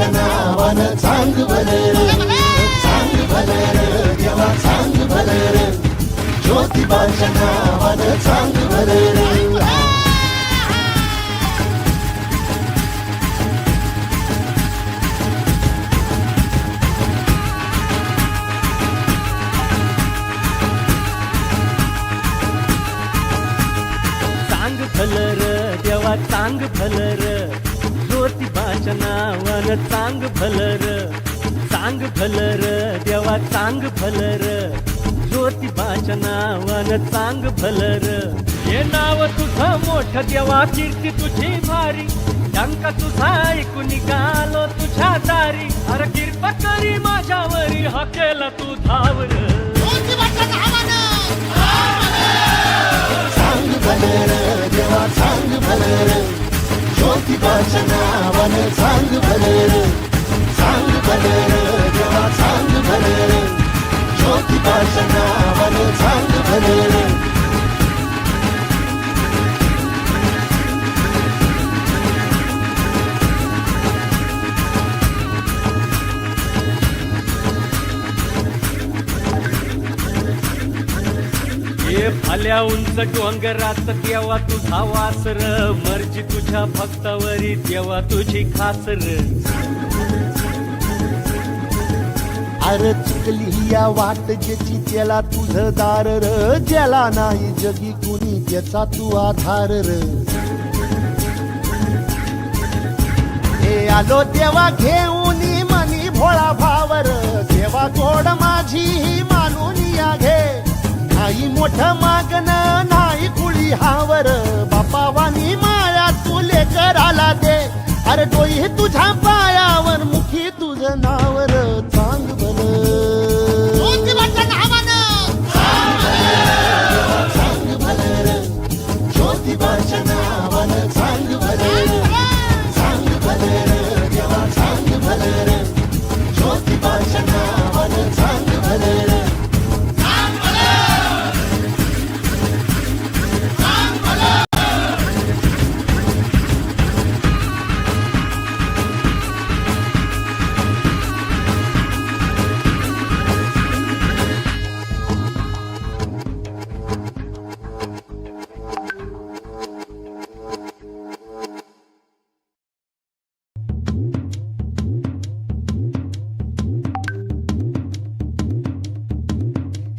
देवाच्या नावानं चांग भलं चांग भलं देवा चांग भलं ज्योतिबाच्या नावानं चांग भलं चांग फलर देवा चांग फलर ज्योतिबाच्या नावानं चांग फलर. चांग फलर देवा चांग फलर. ज्योतिबाच्या नावानं चांग फलर. हे नाव तुझं मोठं देवा कीर्ती तुझी भारी. डंका तुझा ऐकून निघालो तुझ्या दारी. अरे कृपा करी माझ्यावरी हा केला तू धावर. नावानं चांग भलं चांग भलं देवा चांग भलं ज्योतिबाच्या नावानं चांग भलं ये भाल्या उंच डोंगरात तेव्हा तुझा वासर मर्जी तुझ्या भक्तावरी देवा तुझी खासर. अरे चुकली या वाट ज्याची त्याला तुझं दार र ज्याला नाही जगी कुणी त्याचा तू आधार र. आलो तेव्हा घेऊन मनी भोळा भावर देवा गोड मोठ मागण नाही कुळी हावर. बापावानी वाणी माया तुले कराला दे. अरे डोई तुझ्या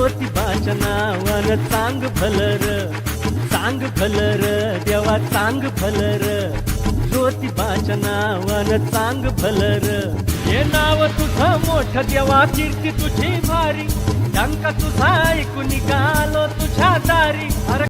ज्योती ज्योतिबाच्या नावानं चांग फलर. चांग फलर देवा चांग फलर. ज्योती ज्योतिबाच्या नावानं चांग फलर. हे नाव तुझं मोठ देवा कीर्ती तुझी भारी. शंका तुझा ऐकून निघालो तुझ्या दारी.